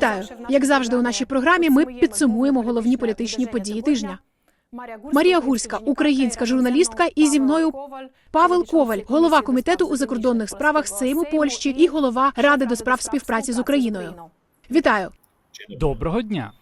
Вітаю! Як завжди, у нашій програмі ми підсумуємо головні політичні події тижня. Марія Гульська, українська журналістка, і зі мною Павел Коваль, голова комітету у закордонних справах Сейму Польщі і голова Ради до справ співпраці з Україною. Вітаю! Доброго дня.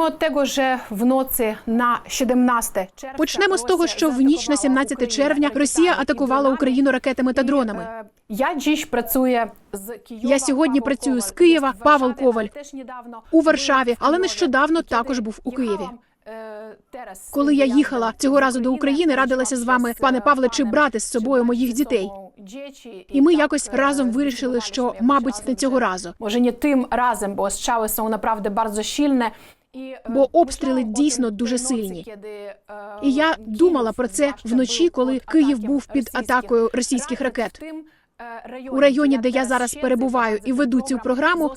Od tego, że w nocy na 17 червня Почнемо з того, що в ніч на 17 червня Росія атакувала Україну ракетами та дронами. Е, Я dziś працюю з Києва. Я сьогодні працюю з Києва, Павел Коваль теж недавно у Варшаві, але нещодавно також був у Києві. Е, Коли я їхала цього разу до України, радилася з вами, пане Павле, чи брати з собою моїх дітей. І ми якось е, разом вирішили, що, мабуть, не цього разу. Може, не тим разом, бо стріли są naprawdę bardzo silne. Е, Бо обстріли дійсно дуже сильні. е, І я думала про це вночі, коли Київ був під атакою російських ракет. Е, У районі, де я зараз перебуваю і веду цю програму,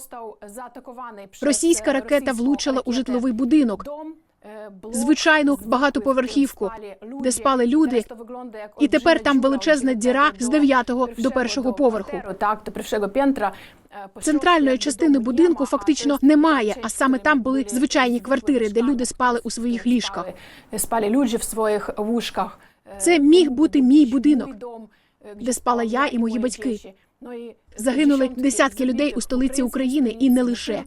Російська ракета влучила у житловий будинок, звичайну багатоповерхівку, де спали люди, і тепер там величезна діра з дев'ятого 9 до першого поверху. Е, Центральної частини будинку фактично немає, а саме там були звичайні квартири, де люди спали у своїх ліжках. Спали, спали люди в своїх вушках. Е, Це міг бути мій будинок, е, де спала я і мої батьки. Ну, Загинули десятки людей у столиці України і не лише.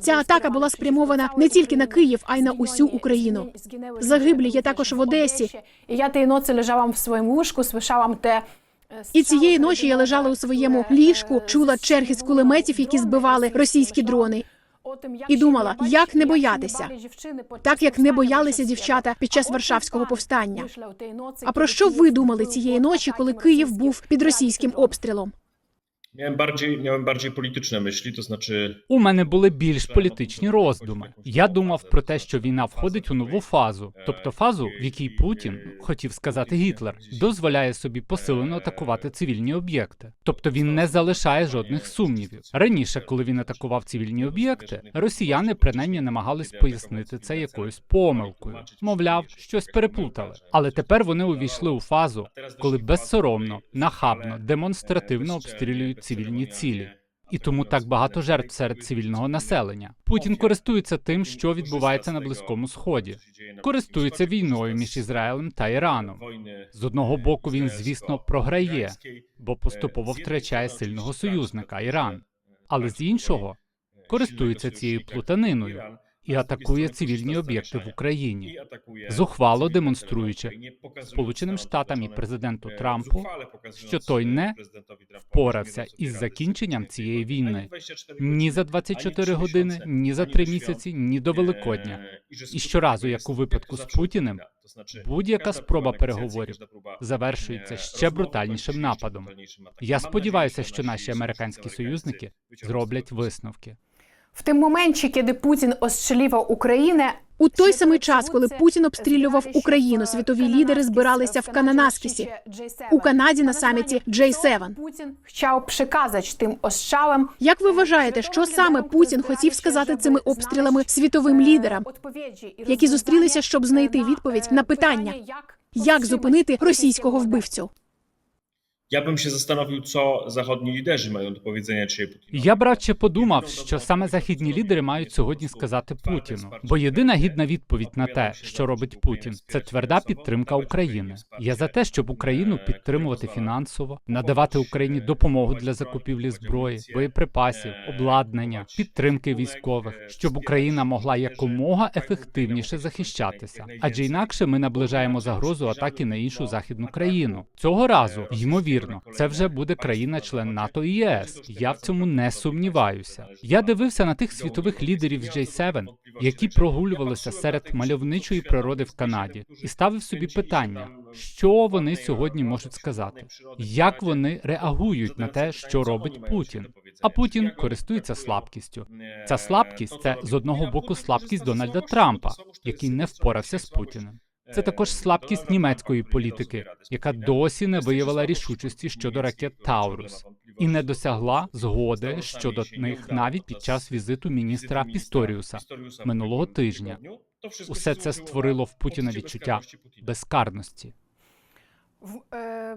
Ця атака була спрямована не тільки на Київ, а й на усю Україну. Загиблі є також в Одесі. І я тієї ночі лежала в своєму ліжку, слышала те е, І цієї ночі я лежала у своєму ліжку, чула черги з кулеметів, які збивали російські дрони. І думала, як не боятися, так як не боялися дівчата під час Варшавського повстання. А про що ви думали цієї ночі, коли Київ був під російським обстрілом? Miałem bardziej, miałem bardziej polityczne myśli, to znaczy У мене були більш політичні роздуми. Я думав про те, що війна входить у нову фазу, тобто фазу, в якій Путін, хотів сказати Гітлер, дозволяє собі посилено атакувати цивільні об'єкти. Тобто він не залишає жодних сумнівів. Раніше, коли він атакував цивільні об'єкти, росіяни принаймні намагались пояснити це якоюсь помилкою. Мовляв, щось переплутали. Але тепер вони увійшли у фазу, коли безсоромно, нахабно, демонстративно обстрілюють цивільні цілі. І тому так багато жертв серед цивільного населення. Путін користується тим, що відбувається на близькому сході. Користується війною між Ізраїлем та Іраном. З одного боку, він, звісно, програє, бо поступово втрачає сильного союзника Іран. Але з іншого користується цією плутаниною і атакує цивільні об'єкти в Україні, зухвало демонструючи Сполученим Штатам і президенту Трампу, що той не впорався із закінченням цієї війни. Ні за 24 години, ні за три місяці, ні до Великодня. І щоразу, як у випадку з Путіним, будь-яка спроба переговорів завершується ще брутальнішим нападом. Я сподіваюся, що наші американські союзники зроблять висновки. В тим моменті, коли Путін острілював Україну, У той самий час, коли Путін обстрілював Україну, світові лідери збиралися в Кананаскісі у Канаді на саміті J7. Путін хотів приказати тим острілам. Як ви вважаєте, що саме Путін хотів сказати цими обстрілами світовим лідерам, які зустрілися, щоб знайти відповідь на питання, як зупинити російського вбивцю? Ja bym się zastanowił, co zachodni liderzy mają do powiedzenia dzisiaj Putinowi. Я б радше подумав, що саме західні лідери мають сьогодні сказати Путіну, бо єдина гідна відповідь на те, що робить Путін, це тверда підтримка України. Я за те, щоб Україну підтримувати фінансово, надавати Україні допомогу для закупівлі зброї, боєприпасів, обладнання, підтримки військових, щоб Україна могла якомога ефективніше захищатися. Адже інакше ми наближаємо загрозу атаки на іншу західну країну. Цього разу ймовірно, це вже буде країна-член НАТО і ЄС. Я в цьому не сумніваюся. Я дивився на тих світових лідерів з J7, які прогулювалися серед мальовничої природи в Канаді, і ставив собі питання, що вони сьогодні можуть сказати, як вони реагують на те, що робить Путін. А Путін користується слабкістю. Ця слабкість це з одного боку слабкість Дональда Трампа, який не впорався з Путіним. Це також слабкість німецької політики, яка досі не виявила рішучості щодо ракет Таурус і не досягла згоди щодо них навіть під час візиту міністра Пісторіуса минулого тижня. Усе це створило в Путіна відчуття безкарності. Е,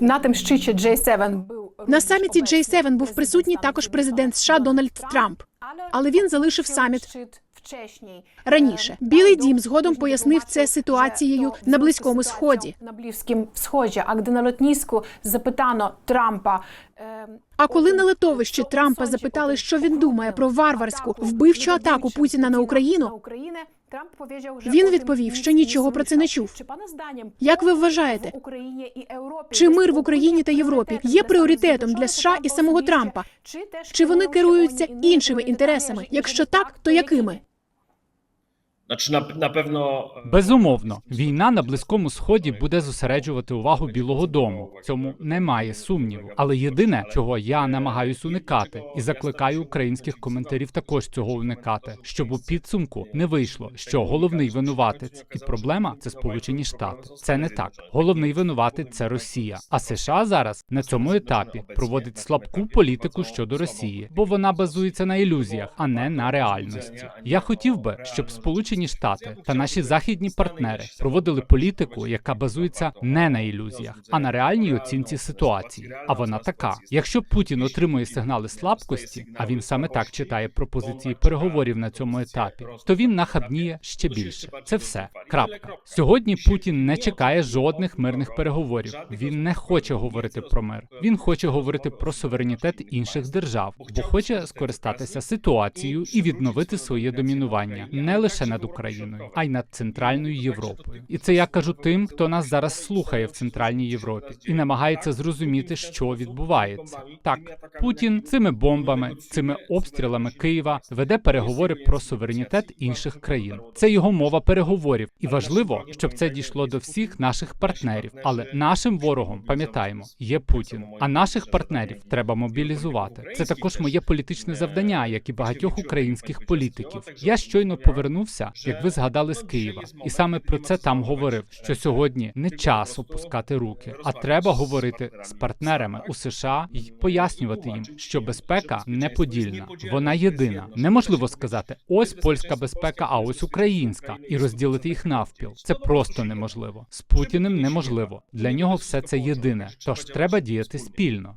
на тим щиті J7 був На саміті J7 був присутній також президент США Дональд Трамп. Але він залишив саміт раніше. Білий дім згодом пояснив це ситуацією на близькому сході. На Близькому сході, а де на лотніску запитано Трампа. е, А коли на литовищі Трампа запитали, що він думає про варварську вбивчу атаку Путіна на Україну, Трамп Він відповів, що нічого про це не чув. як ви вважаєте, чи мир в Україні та Європі є пріоритетом для США і самого Трампа? Чи вони керуються іншими інтересами? Якщо так, то якими? Znaczy na, na pewno Безумовно, війна на близькому сході буде зосереджувати увагу Білого Дому. Цьому немає сумніву. Але єдине, чого я намагаюсь уникати, і закликаю українських коментарів також цього уникати, щоб у підсумку не вийшло, що головний винуватець і проблема це Сполучені Штати. Це не так. Головний винуватець це Росія. А США зараз на цьому етапі проводить слабку політику щодо Росії, бо вона базується на ілюзіях, а не на реальності. Я хотів би, щоб Сполучені Штати та наші західні партнери проводили політику, яка базується не на ілюзіях, а на реальній оцінці ситуації. А вона така: якщо Путін отримує сигнали слабкості, а він саме так читає пропозиції переговорів на цьому етапі, то він нахабніє ще більше. Це все. Крапка. Сьогодні Путін не чекає жодних мирних переговорів. Він не хоче говорити про мир. Він хоче говорити про суверенітет інших держав, бо хоче скористатися ситуацією і відновити своє домінування не лише над Україною, а й над центральною Європою. І це я кажу тим, хто нас зараз слухає в центральній Європі і намагається зрозуміти, що відбувається. Так, Путін цими бомбами, цими обстрілами Києва веде переговори про суверенітет інших країн. Це його мова переговорів, і важливо, щоб це дійшло до всіх наших партнерів. Але нашим ворогом пам'ятаємо, є Путін. А наших партнерів треба мобілізувати. Це також моє політичне завдання, як і багатьох українських політиків. Я щойно повернувся, як ви згадали з Києва, і саме про це там говорив, що сьогодні не час опускати руки, а треба говорити з партнерами у США і пояснювати їм, що безпека неподільна, вона єдина. Неможливо сказати, ось польська безпека, а ось українська, і розділити їх навпіл. Це просто неможливо. З Путіним неможливо. Для нього все це єдине. Тож треба діяти спільно.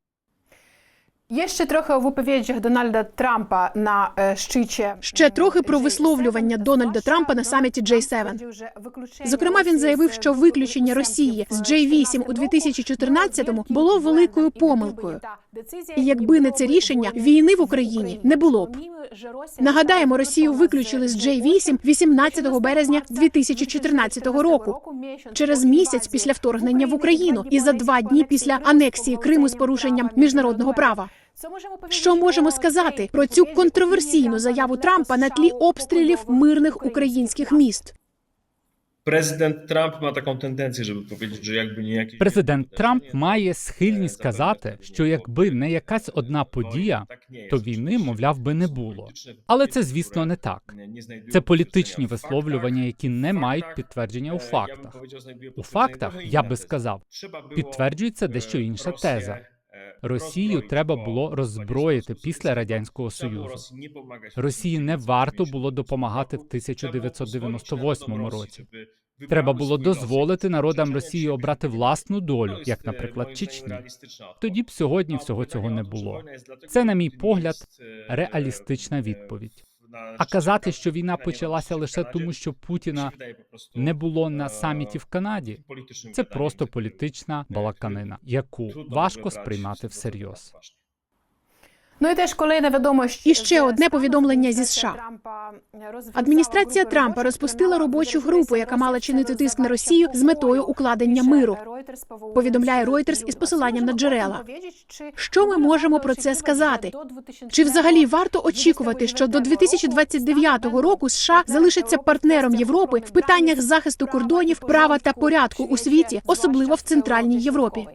Є ще трохи у виповідях Дональда Трампа на е, щичі. Ще трохи про висловлювання Дональда Трампа на саміті J7. Зокрема, він заявив, що виключення Росії з J8 у 2014-му було великою помилкою. І якби не це рішення, війни в Україні не було б. Нагадаємо, Росію виключили з J8 18 березня 2014 року, через місяць після вторгнення в Україну і за два дні після анексії Криму з порушенням міжнародного права. Що можемо сказати про цю контроверсійну заяву Трампа на тлі обстрілів мирних українських міст? Trump ma taką tendencję, żeby powiedzieć, że jakby nie jakieś... Президент Трамп має схильність сказати, що якби не якась одна подія, то війни, мовляв, би не було. Але це, звісно, не так. Це політичні висловлювання, які не мають підтвердження у фактах. У фактах я би сказав, підтверджується дещо інша теза. Росію треба було роззброїти після радянського союзу. Росії не варто було допомагати в 1998 році. Треба було дозволити народам Росії обрати власну долю, як, наприклад, Чечні. Тоді б сьогодні всього цього не було. Це, на мій погляд, реалістична відповідь. А казати, що війна почалася лише тому, що Путіна не було на саміті в Канаді, це просто політична балаканина, яку важко сприймати всерйоз. Ну і теж коли невідомо що І ще одне повідомлення зі США. Адміністрація Трампа розпустила робочу групу, яка мала чинити тиск на Росію з метою укладення миру. Повідомляє Reuters із посиланням на джерела. Що ми можемо про це сказати? Чи взагалі варто очікувати, що до 2029 року США залишаться партнером Європи в питаннях захисту кордонів, права та порядку у світі, особливо в центральній Європі?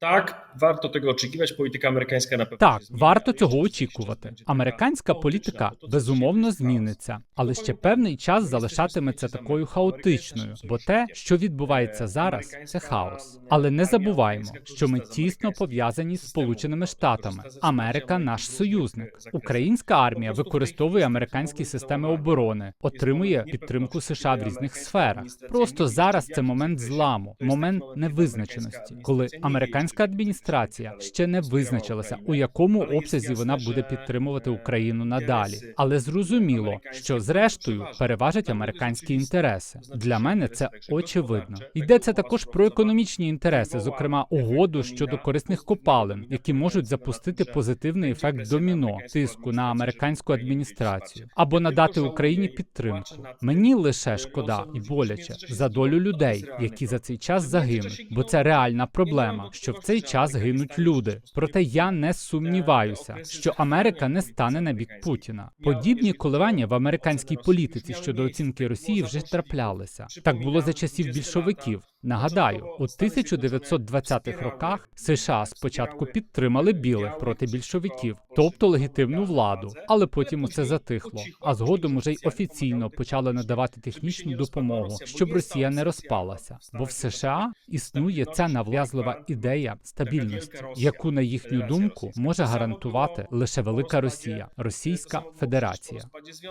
Так, tego oczekiwać. Polityka amerykańska na pewno Так, варто цього очікувати. Американська політика безумовно зміниться, але ще певний час залишатиметься такою хаотичною, бо те, що відбувається зараз, це хаос. Але не забуваємо, що ми тісно пов'язані з Сполученими Штатами. Америка наш союзник. Українська армія використовує американські системи оборони, отримує підтримку США в різних сферах. Просто зараз це момент зламу, момент невизначеності, коли американська американська адміністрація ще не визначилася, у якому обсязі вона буде підтримувати Україну надалі, але зрозуміло, що зрештою переважать американські інтереси. Для мене це очевидно. Йдеться також про економічні інтереси, зокрема угоду щодо корисних копалин, які можуть запустити позитивний ефект доміно тиску на американську адміністрацію або надати Україні підтримку. Мені лише шкода і боляче за долю людей, які за цей час загинуть, бо це реальна проблема, що цей час гинуть люди. Проте я не сумніваюся, що Америка не стане на бік Путіна. Подібні коливання в американській політиці щодо оцінки Росії вже траплялися. Так було за часів більшовиків. Нагадаю, у 1920-х роках США спочатку підтримали білих проти більшовиків, тобто легітимну владу, але потім усе затихло. А згодом уже й офіційно почали надавати технічну допомогу, щоб Росія не розпалася. Бо в США існує ця нав'язлива ідея стабільності, яку на їхню думку може гарантувати лише велика Росія, Російська Федерація.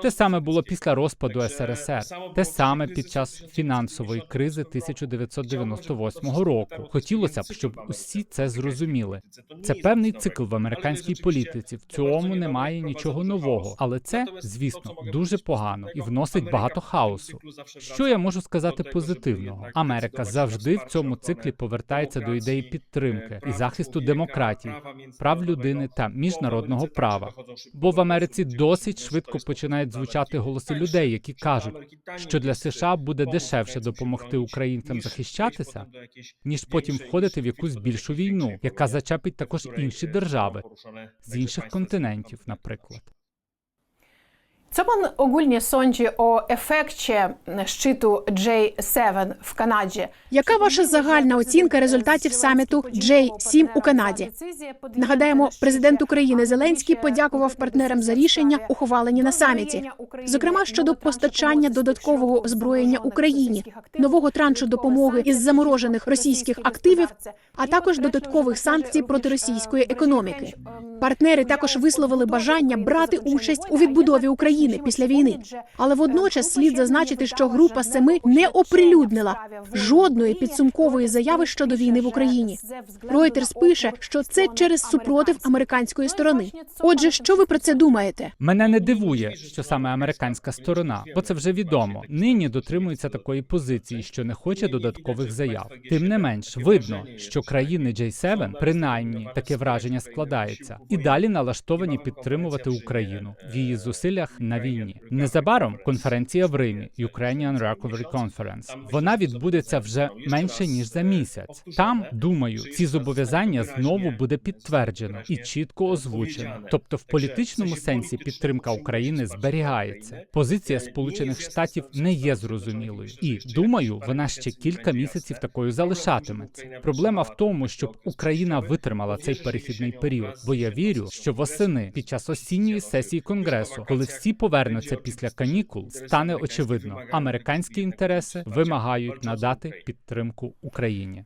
Те саме було після розпаду СРСР, те саме під час фінансової кризи 1998 року. Хотілося б, щоб усі це зрозуміли. Це певний цикл в американській політиці. В цьому немає нічого нового, але це, звісно, дуже погано і вносить багато хаосу. Що я можу сказати позитивного? Америка завжди в цьому циклі повертається до ідеї підтримки і захисту демократії, прав людини та міжнародного права. Бо в Америці досить швидко починають звучати голоси людей, які кажуть, що для США буде дешевше допомогти українцям захищатися, ніж потім входити в якусь більшу війну, яка зачепить також інші держави з інших континентів, наприклад. Pan ogólnie sądzi o efekcie szczytu J7 w Kanadzie? Яка ваша загальна оцінка результатів саміту J7 у Канаді? Нагадаємо, президент України Зеленський подякував партнерам за рішення, ухвалені на саміті, зокрема щодо постачання додаткового озброєння Україні, нового траншу допомоги із заморожених російських активів, а також додаткових санкцій проти російської економіки. Партнери також висловили бажання брати участь у відбудові України після війни. Але водночас слід зазначити, що група семи не оприлюднила жодної підсумкової заяви щодо війни в Україні. Reuters пише, що це через супротив американської сторони. Отже, що ви про це думаєте? Мене не дивує, що саме американська сторона, бо це вже відомо. Нині дотримується такої позиції, що не хоче додаткових заяв. Тим не менш, видно, що країни J7, принаймні таке враження складається, і далі налаштовані підтримувати Україну в її зусиллях на війні. Незабаром конференція в Римі Ukrainian Recovery Conference. Вона відбудеться вже менше ніж за місяць. Там думаю, ці зобов'язання знову буде підтверджено і чітко озвучено. Тобто, в політичному сенсі підтримка України зберігається. Позиція Сполучених Штатів не є зрозумілою, і думаю, вона ще кілька місяців такою залишатиметься. Проблема в тому, щоб Україна витримала цей перехідний період, бо я вірю, що восени під час осінньої сесії конгресу, коли всі повернуться після канікул, стане очевидно, американські інтереси вимагають надати підтримку Україні.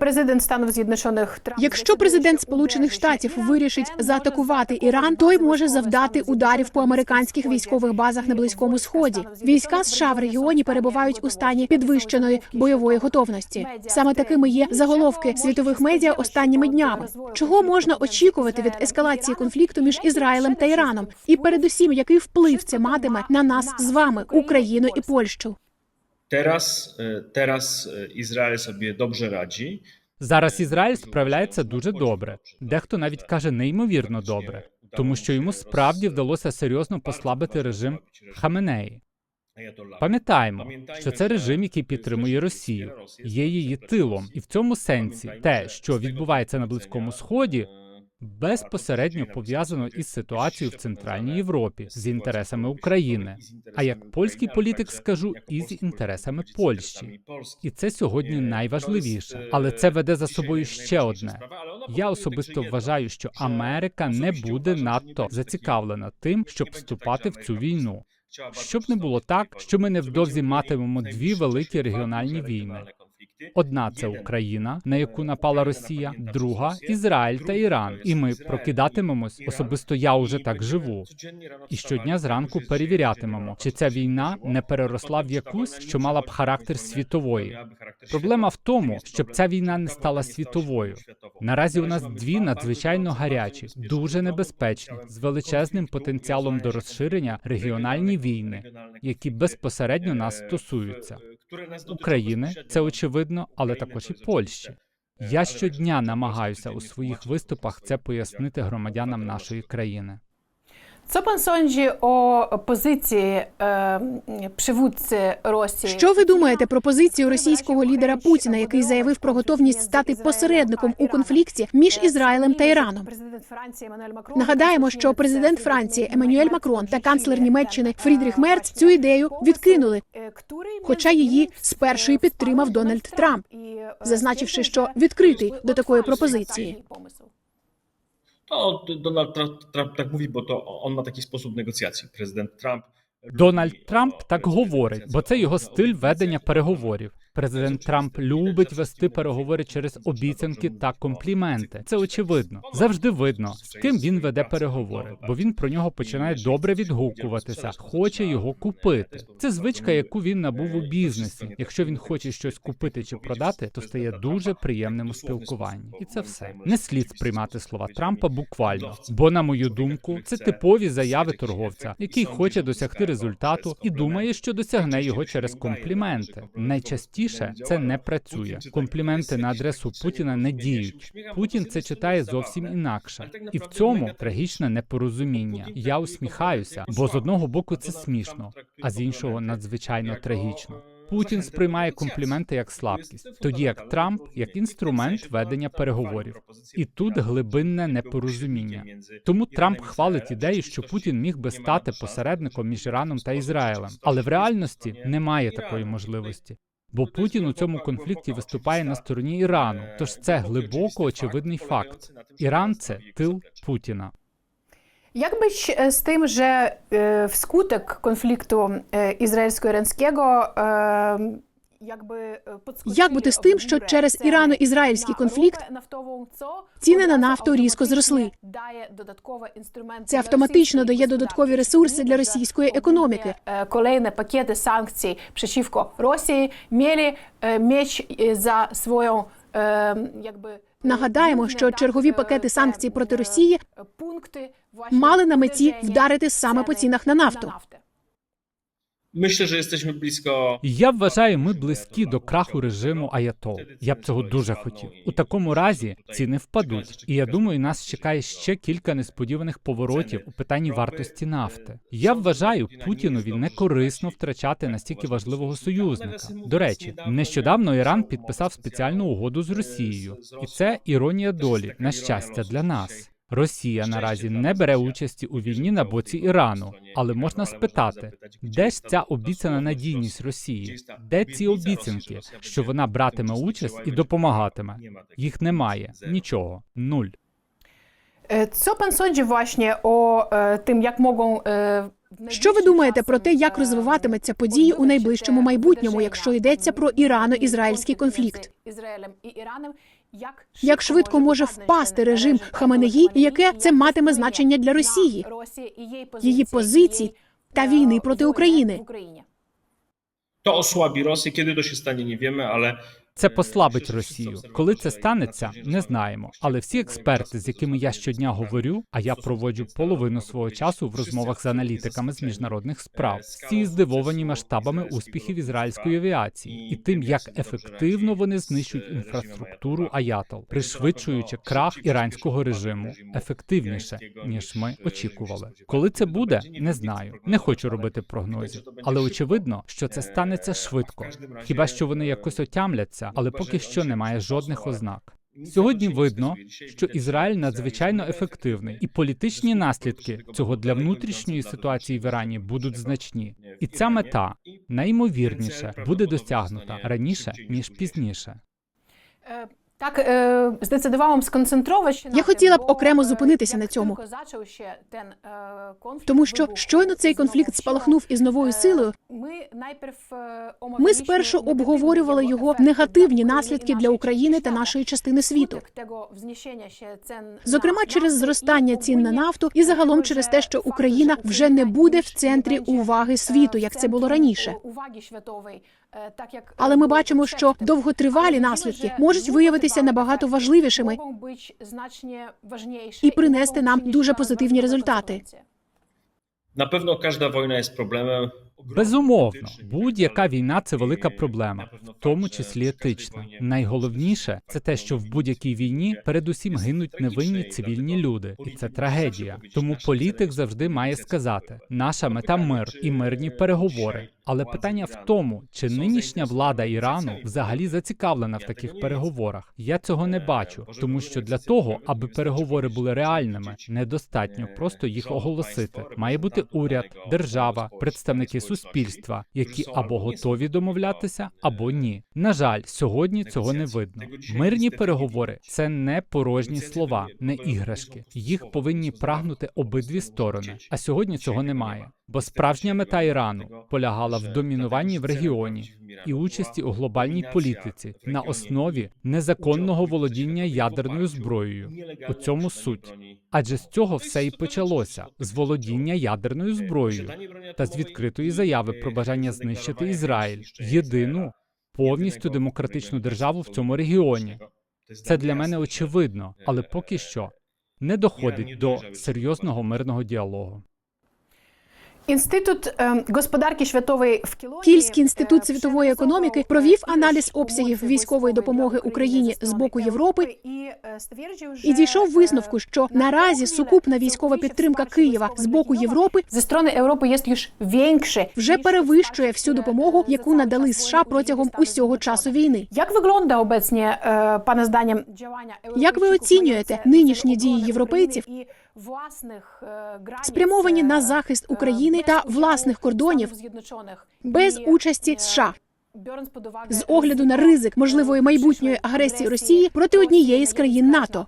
Prezydent Stanów Zjednoczonych Trump Якщо президент Сполучених Штатів вирішить заатакувати Іран, той може завдати ударів по американських військових базах на близькому сході. Війська США в регіоні перебувають у стані підвищеної бойової готовності. Саме такими є заголовки світових медіа останніми днями. Чого можна очікувати від ескалації конфлікту між Ізраїлем та Іраном, і передусім, який вплив це матиме на нас з вами, Україну і Польщу? Teraz, e, teraz e, Izrael sobie dobrze radzi. Зараз Ізраїль справляється дуже добре. Дехто навіть каже неймовірно добре, тому що йому справді вдалося серйозно послабити режим Хаменеї. Пам'ятаємо, що це режим, який підтримує Росію, є її тилом, і в цьому сенсі те, що відбувається на близькому сході, безпосередньо пов'язано із ситуацією в Центральній Європі з інтересами України. А як польський політик скажу, і з інтересами Польщі. І це сьогодні найважливіше, але це веде за собою ще одне. Я особисто вважаю, що Америка не буде надто зацікавлена тим, щоб вступати в цю війну. Щоб не було так, що ми невдовзі матимемо дві великі регіональні війни. Одна це Україна, на яку напала Росія, друга Ізраїль та Іран. І ми прокидатимемось. Особисто я уже так живу. І щодня зранку перевірятимемо, чи ця війна не переросла в якусь, що мала б характер світової. Проблема в тому, щоб ця війна не стала світовою. Наразі у нас дві надзвичайно гарячі, дуже небезпечні, з величезним потенціалом до розширення регіональні війни, які безпосередньо нас стосуються. України це очевидно, але також і Польщі. Я щодня намагаюся у своїх виступах це пояснити громадянам нашої країни. Co pan sądzi o pozycji e, przywódcy Rosji? Що ви думаєте про позицію російського лідера Путіна, який заявив про готовність стати посередником у конфлікті між Ізраїлем та Іраном? Нагадаємо, що президент Франції Еммануель Макрон та канцлер Німеччини Фрідріх Мерц цю ідею відкинули, хоча її спершу і підтримав Дональд Трамп, зазначивши, що відкритий до такої пропозиції. To Donald Trump, Trump tak mówi, bo to on ma taki sposób negocjacji. Prezydent Trump. Дональд Трамп так говорить, бо це його стиль ведення переговорів. Президент Трамп любить вести переговори через обіцянки та компліменти. Це очевидно. Завжди видно, з ким він веде переговори, бо він про нього починає добре відгукуватися, хоче його купити. Це звичка, яку він набув у бізнесі. Якщо він хоче щось купити чи продати, то стає дуже приємним у спілкуванні. І це все не слід сприймати слова Трампа буквально. Бо, на мою думку, це типові заяви торговця, який хоче досягти результату і думає, що досягне його через компліменти. Найчастіше це не працює. Компліменти на адресу Путіна не діють. Путін це читає зовсім інакше, і в цьому трагічне непорозуміння. Я усміхаюся, бо з одного боку це смішно, а з іншого надзвичайно трагічно. Путін сприймає компліменти як слабкість, тоді як Трамп як інструмент ведення переговорів. І тут глибинне непорозуміння. Тому Трамп хвалить ідею, що Путін міг би стати посередником між Іраном та Ізраїлем, але в реальності немає такої можливості. Бо Путін у цьому конфлікті виступає на стороні Ірану, тож це глибоко очевидний факт. Іран це тил Путіна. Jak być e, z tym, że e, wskutek konfliktu e, podskoczyli Як бути з тим, що через ірано-ізраїльський конфлікт ціни на нафту різко зросли? дає додаткові інструменти Це автоматично дає додаткові ресурси для російської економіки. е, sankcji przeciwko Rosji mieli e, mieć e, za swoją e, jakby Нагадаємо, що чергові пакети санкцій проти Росії пункти мали на меті вдарити саме по цінах на нафту. Myślę, że jesteśmy blisko. Я вважаю, ми близькі до краху режиму Аятол. Я б цього дуже хотів. У такому разі ціни впадуть, і я думаю, нас чекає ще кілька несподіваних поворотів у питанні вартості нафти. Я вважаю, Путінові не корисно втрачати настільки важливого союзника. До речі, нещодавно Іран підписав спеціальну угоду з Росією, і це іронія долі, на щастя для нас. Росія наразі не бере участі у війні на боці Ірану, але можна спитати, де ж ця обіцяна надійність Росії? Де ці обіцянки, що вона братиме участь і допомагатиме? Їх немає, нічого, нуль. Co pan sądzi właśnie o e, tym, jak mogą e, Що ви думаєте про те, як e, розвиватиметься події у найближчому майбутньому, якщо йдеться про ірано-ізраїльський конфлікт? Як Як швидко може впасти режим Хаменеї, і яке це матиме значення для Росії, її позицій та війни проти України? To osłabi Rosję. Kiedy to się stanie, nie wiemy, ale Це послабить Росію. Коли це станеться, не знаємо. Але всі експерти, з якими я щодня говорю, а я проводжу половину свого часу в розмовах з аналітиками з міжнародних справ, всі здивовані масштабами успіхів ізраїльської авіації і тим, як ефективно вони знищують інфраструктуру Аятол, пришвидшуючи крах іранського режиму ефективніше ніж ми очікували. Коли це буде, не знаю. Не хочу робити прогнозів, але очевидно, що це станеться швидко. Хіба що вони якось отямляться, але поки що немає жодних ознак. Сьогодні видно, що Ізраїль надзвичайно ефективний, і політичні наслідки цього для внутрішньої ситуації в Ірані будуть значні. І ця мета найімовірніше буде досягнута раніше ніж пізніше. Так, е, здecydowałam сконцентрувати Я хотіла б окремо е, зупинитися на цьому. е, Тому що щойно цей конфлікт спалахнув із новою силою. Ми спершу обговорювали його негативні наслідки для України та нашої частини світу. Зокрема, через зростання цін на нафту, і загалом через те, що Україна вже не буде в центрі уваги світу, як це було раніше. Але ми бачимо, що довготривалі наслідки можуть виявитися виявитися набагато важливішими і принести нам дуже позитивні результати. Pewno każda wojna jest problemem. Безумовно, будь-яка війна це велика проблема, в тому числі етична. Найголовніше це те, що в будь-якій війні передусім гинуть невинні цивільні люди, і це трагедія. Тому політик завжди має сказати: наша мета мир і мирні переговори. Але питання в тому, чи нинішня влада Ірану взагалі зацікавлена в таких переговорах. Я цього не бачу, тому що для того, аби переговори були реальними, недостатньо просто їх оголосити. Має бути уряд, держава, представники суспільства, які або готові домовлятися, або ні. На жаль, сьогодні цього не видно. Мирні переговори це не порожні слова, не іграшки. Їх повинні прагнути обидві сторони. А сьогодні цього немає. Бо справжня мета Ірану полягала в домінуванні в регіоні і участі у глобальній політиці на основі незаконного володіння ядерною зброєю. У цьому суть. Адже з цього все і почалося з володіння ядерною зброєю та з відкритої заяви про бажання знищити Ізраїль, єдину повністю демократичну державу в цьому регіоні. Це для мене очевидно, але поки що не доходить до серйозного мирного діалогу. Інститут е, господарки світової в Кілоні, Кільський інститут е, світової економіки провів аналіз обсягів військової допомоги Україні з боку Європи і, е, стверджує і дійшов висновку, що наразі сукупна військова підтримка Києва з боку Європи Ze strony Europy jest już większy. вже перевищує всю допомогу, яку надали США протягом усього часу війни. Як обecnie, е, пане зданням, Як ви оцінюєте нинішні дії європейців, і власних, е, спрямовані е, на захист е, України та власних кордонів без участі е, США з огляду на ризик можливої майбутньої агресії Росії проти однієї з країн НАТО?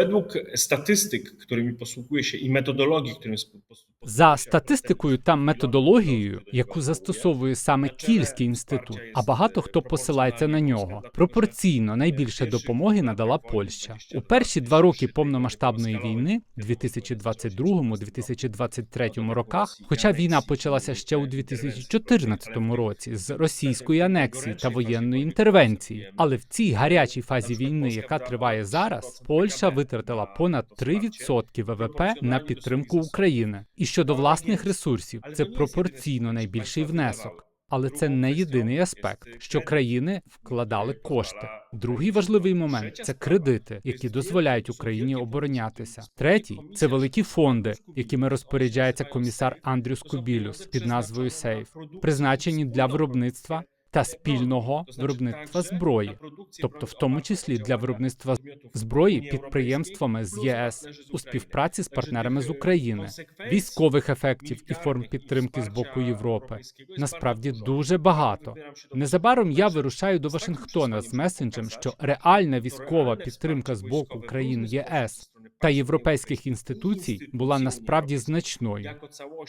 Według statystyk, którymi posługuje się i metodologii, którymi sp- pos- За статистикою та методологією, яку застосовує саме Кільський інститут, а багато хто посилається на нього. Пропорційно найбільше допомоги надала Польща у перші два роки повномасштабної війни, 2022-2023 роках. Хоча війна почалася ще у 2014 році з російської анексії та воєнної інтервенції. Але в цій гарячій фазі війни, яка триває зараз, Польща витратила понад 3% ВВП на підтримку України. І щодо власних ресурсів, це пропорційно найбільший внесок. Але це не єдиний аспект, що країни вкладали кошти. Другий важливий момент це кредити, які дозволяють Україні оборонятися. Третій це великі фонди, якими розпоряджається комісар Андрюс Кубілюс під назвою Сейф, призначені для виробництва та спільного виробництва зброї, тобто в тому числі для виробництва зброї підприємствами з ЄС у співпраці з партнерами з України, військових ефектів і форм підтримки з боку Європи. Насправді дуже багато. Незабаром я вирушаю до Вашингтона з месенджем, що реальна військова підтримка з боку країн ЄС та європейських інституцій була насправді значною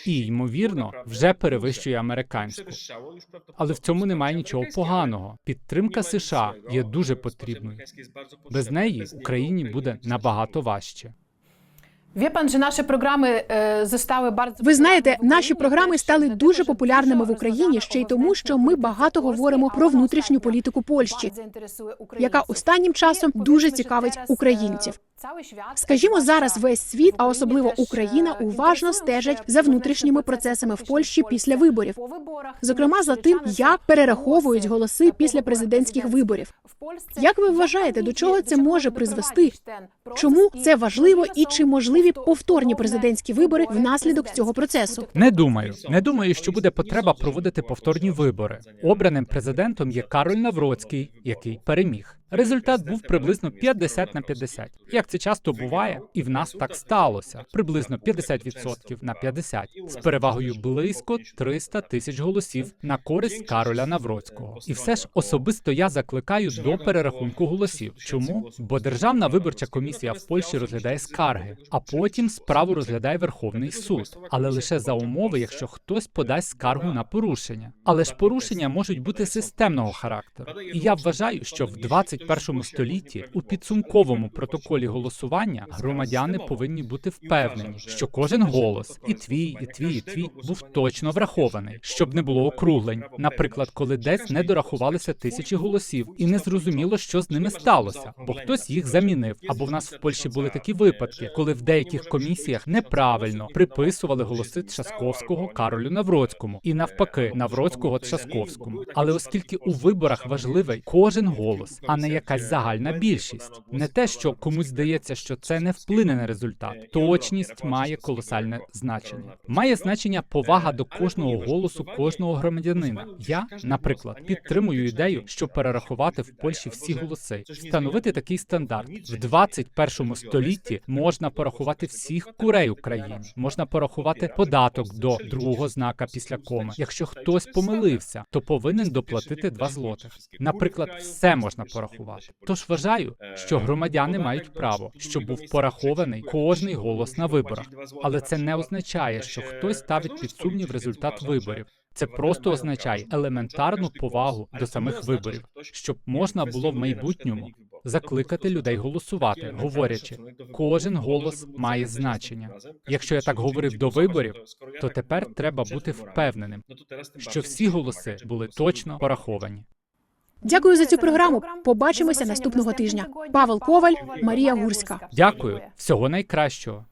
і ймовірно вже перевищує американську. Але в цьому немає нічого поганого. Підтримка США є дуже потрібною. Без неї Україні буде набагато важче. Wie pan, że nasze programy zostały bardzo Ви знаєте, наші програми стали дуже популярними в Україні ще й тому, що ми багато говоримо про внутрішню політику Польщі, яка останнім часом дуже цікавить українців. Скажімо, зараз весь світ, а особливо Україна, уважно стежить за внутрішніми процесами в Польщі після виборів. Зокрема, за тим, як перераховують голоси після президентських виборів. Як ви вважаєте, до чого це може призвести? Чому це важливо і чи можливі повторні президентські вибори внаслідок цього процесу? Не думаю, не думаю, що буде потреба проводити повторні вибори. Обраним президентом є Кароль Навроцький, який переміг. Результат був приблизно 50 на 50. Як це часто буває, і в нас так сталося. Приблизно 50% на 50, з перевагою близько 300 тисяч голосів на користь Кароля Навроцького. І все ж особисто я закликаю до перерахунку голосів. Чому? Бо Державна виборча комісія в Польщі розглядає скарги, а потім справу розглядає Верховний суд, але лише за умови, якщо хтось подасть скаргу на порушення. Але ж порушення можуть бути системного характеру. І я вважаю, що в 20 21 столітті у підсумковому протоколі голосування громадяни повинні бути впевнені, що кожен голос, і твій, і твій, і твій, був точно врахований, щоб не було округлень. Наприклад, коли десь не дорахувалися тисячі голосів, і не зрозуміло, що з ними сталося, бо хтось їх замінив. Або в нас в Польщі були такі випадки, коли в деяких комісіях неправильно приписували голоси Трzaskowського Каролю Навроцькому і навпаки Навроцького Трzaskowському. Але оскільки у виборах важливий кожен голос, а не якась загальна більшість, не те, що комусь здається, що це не вплине на результат. Точність має колосальне значення. Має значення повага до кожного голосу кожного громадянина. Я, наприклад, підтримую ідею, щоб перерахувати в Польщі всі голоси, встановити такий стандарт в 21 столітті. Можна порахувати всіх курей України, можна порахувати податок до другого знака після коми. Якщо хтось помилився, то повинен доплатити 2 злотих. Наприклад, все можна порахувати. Тож вважаю, що громадяни мають право, щоб був порахований кожний голос на виборах. Але це не означає, що хтось ставить під сумнів результат виборів. Це просто означає елементарну повагу до самих виборів, щоб можна було в майбутньому закликати людей голосувати, говорячи, кожен голос має значення. Якщо я так говорив до виборів, то тепер треба бути впевненим, що всі голоси були точно пораховані. Дякую за цю програму. Побачимося наступного тижня. Павел Коваль, Марія Гурська. Дякую, всього найкращого.